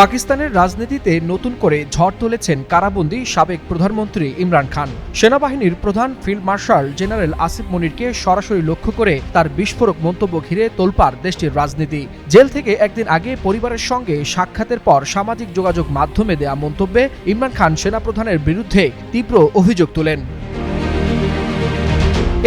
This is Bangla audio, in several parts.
পাকিস্তানের রাজনীতিতে নতুন করে ঝড় তুলেছেন কারাবন্দী সাবেক প্রধানমন্ত্রী ইমরান খান। সেনাবাহিনীর প্রধান ফিল্ড মার্শাল জেনারেল আসিফ মনিরকে সরাসরি লক্ষ্য করে তার বিস্ফোরক মন্তব্য ঘিরে তোলপাড় দেশটির রাজনীতি। জেল থেকে একদিন আগে পরিবারের সঙ্গে সাক্ষাতের পর সামাজিক যোগাযোগ মাধ্যমে দেয়া মন্তব্যে ইমরান খান সেনাপ্রধানের বিরুদ্ধে তীব্র অভিযোগ তোলেন।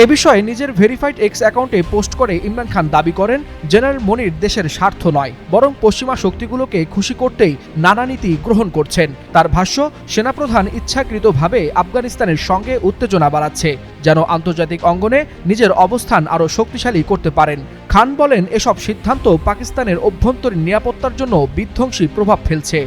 এ বিষয়ে নিজের ভেরিফাইড এক্স অ্যাকাউন্টে পোস্ট করে ইমরান খান দাবি করেন জেনারেল মনির দেশের স্বার্থ নয়, বরং পশ্চিমা শক্তিগুলোকে খুশি করতেই নানা নীতি গ্রহণ করছেন। তার ভাষ্য, সেনাপ্রধান ইচ্ছাকৃতভাবে আফগানিস্তানের সঙ্গে উত্তেজনা বাড়াচ্ছে, যেন আন্তর্জাতিক অঙ্গনে নিজের অবস্থান আরও শক্তিশালী করতে পারেন। খান বলেন, এসব সিদ্ধান্ত পাকিস্তানের অভ্যন্তরীণ নিরাপত্তার জন্য বিধ্বংসী প্রভাব ফেলছে।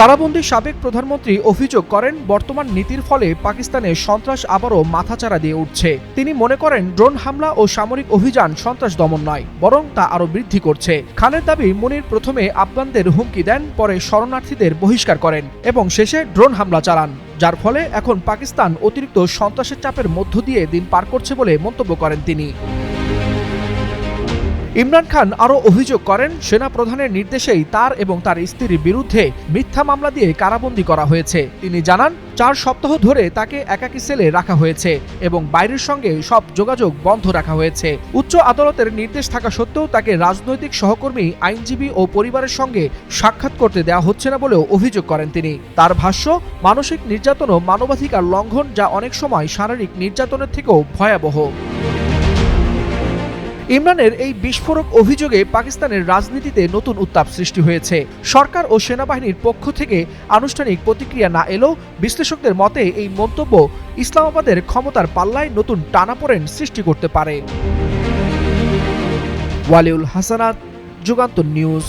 কারাবন্দী সাবেক প্রধানমন্ত্রী অভিযোগ করেন, বর্তমান নীতির ফলে পাকিস্তানে সন্ত্রাস আবারও মাথাচাড়া দিয়ে উঠছে। তিনি মনে করেন, ড্রোন হামলা ও সামরিক অভিযান সন্ত্রাস দমন নয়, বরং তা আরও বৃদ্ধি করছে। খানের দাবি, মনির প্রথমে আফগানদের হুমকি দেন, পরে শরণার্থীদের বহিষ্কার করেন এবং শেষে ড্রোন হামলা চালান, যার ফলে এখন পাকিস্তান অতিরিক্ত সন্ত্রাসের চাপের মধ্য দিয়ে দিন পার করছে বলে মন্তব্য করেন তিনি। ইমরান খান আরও অভিযোগ করেন সেনা প্রধানের নির্দেশেই তার এবং তার স্ত্রীর বিরুদ্ধে মিথ্যা মামলা দিয়ে কারাবন্দী করা হয়েছে। তিনি জানান, চার সপ্তাহ ধরে তাকে একাকী সেলে রাখা হয়েছে এবং বাইরের সঙ্গে সব যোগাযোগ বন্ধ রাখা হয়েছে। উচ্চ আদালতের নির্দেশ থাকা সত্ত্বেও তাকে রাজনৈতিক সহকর্মী, আইনজীবী ও পরিবারের সঙ্গে সাক্ষাৎ করতে দেওয়া হচ্ছে না বলেও অভিযোগ করেন তিনি। তার ভাষ্য, মানসিক নির্যাতন ও মানবাধিকার লঙ্ঘন যা অনেক সময় শারীরিক নির্যাতনের থেকেও ভয়াবহ। ইমরানের এই বিস্ফোরক অভিযোগে পাকিস্তানের রাজনীতিতে নতুন উত্তাপ সৃষ্টি হয়েছে। সরকার ও সেনাবাহিনীর পক্ষ থেকে আনুষ্ঠানিক প্রতিক্রিয়া না এলেও বিশ্লেষকদের মতে এই মন্তব্য ইসলামাবাদের ক্ষমতার পাল্লায় নতুন টানাপোড়েন সৃষ্টি করতে পারে। ওয়ালিউল হাসানাত, যুগান্তর নিউজ।